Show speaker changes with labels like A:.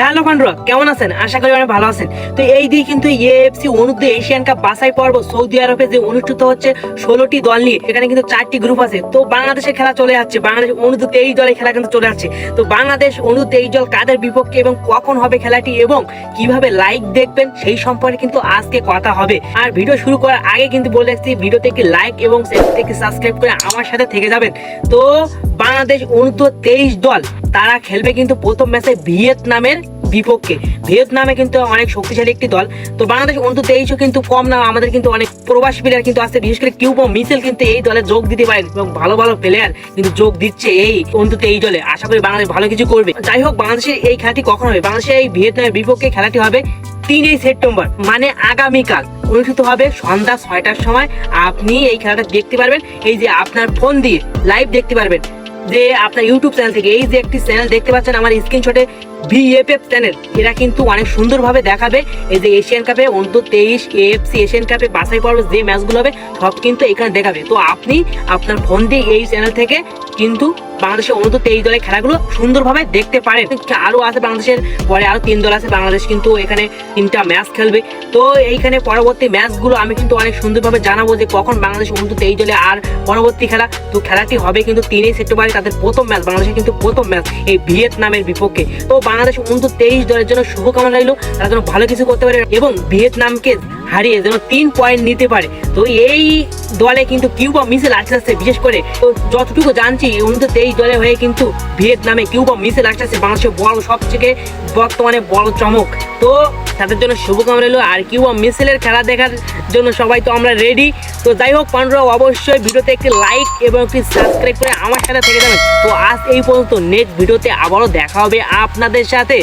A: Hello পান্ডুরা, কেমন আছেন? আশা করি অনেক ভালো আছেন। তো এই দিয়ে কিন্তু এএফসি অনুদ্ধ এশিয়ান কাপ বাছাই পর্ব সৌদি আরবে যে অনুষ্ঠিত হচ্ছে ষোলোটি দল নিয়ে, এখানে কিন্তু চারটি গ্রুপ আছে। তো বাংলাদেশের খেলা চলে যাচ্ছে বাংলাদেশ অনুদ্ধ তেইশ দলের খেলা কিন্তু চলে যাচ্ছে তো বাংলাদেশ অনুদ্ধ তেইশ দল কাদের বিপক্ষে এবং কখন হবে খেলাটি এবং কীভাবে লাইক দেখবেন সেই সম্পর্কে কিন্তু আজকে কথা হবে। আর ভিডিও শুরু করার আগে কিন্তু বলে রাখছি, ভিডিওতে একটি লাইক এবং চ্যানেলটিকে সাবস্ক্রাইব করে আমার সাথে থেকে যাবেন। তো বাংলাদেশ অনুদ্ধ তেইশ দল তারা খেলবে কিন্তু প্রথম ম্যাচে ভিয়েতনামের বিপক্ষে। ভিয়েতনামে কিন্তু অনেক শক্তিশালী একটি দল। তো বাংলাদেশ অন্তত তেইশও কিন্তু কম না, আমাদের কিন্তু অনেক প্রবাসী প্লেয়ার কিন্তু আছে, বিশেষ করে কিউবো মিসেল কিন্তু এই দলে যোগ দিতে পারে এবং ভালো ভালো প্লেয়ার কিন্তু যোগ দিচ্ছে এই অন্তত এই দলে। আশা করি বাংলাদেশ ভালো কিছু করবে। যাই হোক, বাংলাদেশের এই খেলাটি কখন হবে? বাংলাদেশের এই ভিয়েতনামের বিপক্ষে খেলাটি হবে তিনই সেপ্টেম্বর মানে আগামীকাল। অনুষ্ঠিত হবে সন্ধ্যা ছয়টার সময়। আপনি এই খেলাটা দেখতে পারবেন। এই যে আপনার ফোন দিয়ে লাইভ দেখতে পারবেন। যে আপনার ইউটিউব চ্যানেল থেকে, এই যে একটি চ্যানেল দেখতে পাচ্ছেন আমার স্ক্রিনশটে ভিএফএফ চ্যানেল এরা কিন্তু অনেক সুন্দরভাবে দেখাবে। এই যে এশিয়ান কাপে অন্তত তেইশ এএফসি এশিয়ান কাপে বাছাই পর্ব যে ম্যাচগুলো হবে, সব কিন্তু এখানে দেখাবে। তো আপনি আপনার ফোন দিয়ে এই চ্যানেল থেকে কিন্তু বাংলাদেশের অন্তত তেইশ দলের খেলাগুলো সুন্দরভাবে দেখতে পারেন। আরও আছে বাংলাদেশের, পরে আরও তিন দল আছে, বাংলাদেশ কিন্তু এখানে তিনটা ম্যাচ খেলবে। তো এইখানে পরবর্তী ম্যাচগুলো আমি কিন্তু অনেক সুন্দরভাবে জানাব যে কখন বাংলাদেশ অন্তত তেইশ দলে আর পরবর্তী খেলা, তো খেলাটি হবে কিন্তু তিনই সেপ্টেম্বরে তাদের প্রথম ম্যাচ, বাংলাদেশের কিন্তু প্রথম ম্যাচ এই ভিয়েতনামের বিপক্ষে। তো বাংলাদেশ অন্তত তেইশ দলের জন্য শুভকামনা রইল, তারা যেন ভালো কিছু করতে পারে এবং ভিয়েতনামকে হারিয়ে যেন তিন পয়েন্ট নিতে পারে। তো এই দলে কিন্তু কিউবা মিসেল আসতে আসছে বিশেষ করে তো যতটুকু জানছি অন্তত তেইশ দলে হয়ে কিন্তু ভিয়েতনামে কিউবা মিসেল আসতেছে বাংলাদেশের বড় সব থেকে বর্তমানে বড় চমক। তো তাদের জন্য শুভকামনা রইল। আর কিউবা মিসেলের খেলা দেখার জন্য সবাই তো আমরা রেডি তো যাই হোক, পান্ডুরা, অবশ্যই ভিডিওতে একটি লাইক এবং একটি সাবস্ক্রাইব করে আমার সাথে থেকে যাবেন। তো আজ এই পর্যন্ত নেক্সট ভিডিওতে আবারও দেখা হবে আপনাদের সাথে।